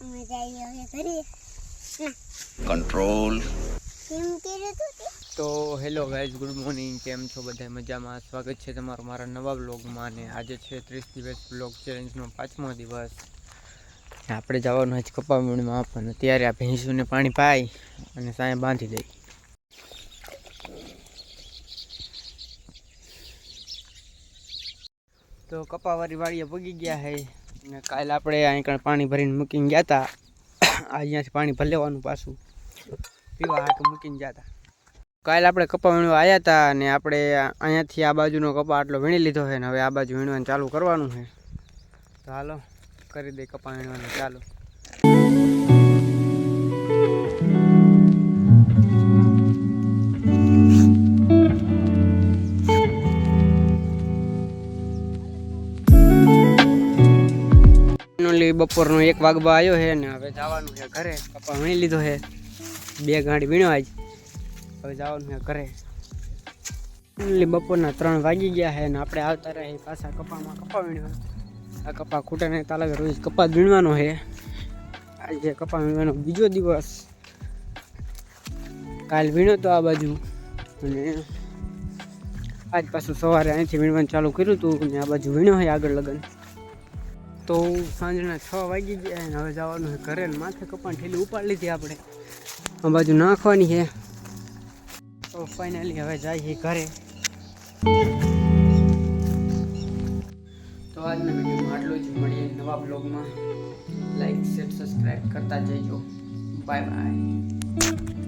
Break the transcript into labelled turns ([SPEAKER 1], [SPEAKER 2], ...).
[SPEAKER 1] કર્યું તું
[SPEAKER 2] hello guys, good morning. કેમ છો બધા? મજામાં? સ્વાગત છે તમારું મારા નવા બ્લોગમાં ને આજે છે ત્રીસ દિવસ બ્લોગ ચેલેન્જનો પાંચમો દિવસ. આપણે જવાનું છે કપામણીમાં પણ ત્યારે આ ભેંસુને પાણી પાઈ અને સાંય બાંધી દઈ. તો કપાવાળી વાળીએ પગી ગયા છે અને કાલે આપણે અહીં કણ પાણી ભરીને મૂકીને ગયા હતા અહીંયાથી પાણી ભરી લેવાનું પાછું. પીવા હાટું મૂકીને ગયા હતા કાલે આપણે કપા વીણવા આવ્યા હતા અને આપણે અહીંયાથી આ બાજુનો કપા આટલો વીણી લીધો છે ને હવે આ બાજુ વીણવાનું ચાલુ કરવાનું છે. તો હાલો, કરી દે કપા વીણવાનું, ચાલુ. ઓલી બપોરનો એક વાગવા આવ્યો છે ને હવે જવાનું છે ઘરે. કપા વીણી લીધો છે. બે ગાંઠ વીણવા જ હવે જવાનું છે ઘરે. ઓલી બપોરના ત્રણ વાગી ગયા છે ને આપણે આવતા રહે પાછા કપામાં. કપા વીણ્યો આ કપા ખૂટાને તાલાવે રોજ કપા વીણવાનો છે. આજે કપા વીણવાનો બીજો દિવસ. કાલ વીણ્યો તો આ બાજુ. અને આજ પાછું સવારે અહીંથી વીણવાનું ચાલુ કર્યું હતું ને આ બાજુ વીણ્યો હોય આગળ લગન. તો સાંજના છ વાગી ગયા અને હવે જવાનું છે ઘરે માથે કપાણ ઠેલી ઉપાડી લીધી આપણે. આ બાજુ નાખવાની છે. તો ફાઇનલી હવે જાય છે ઘરે. તો આજના વિડીયોમાં આટલું જ. મળીએ નવા બ્લોગમાં લાઈક શેર સબસ્ક્રાઈબ કરતા જઈજો. Bye bye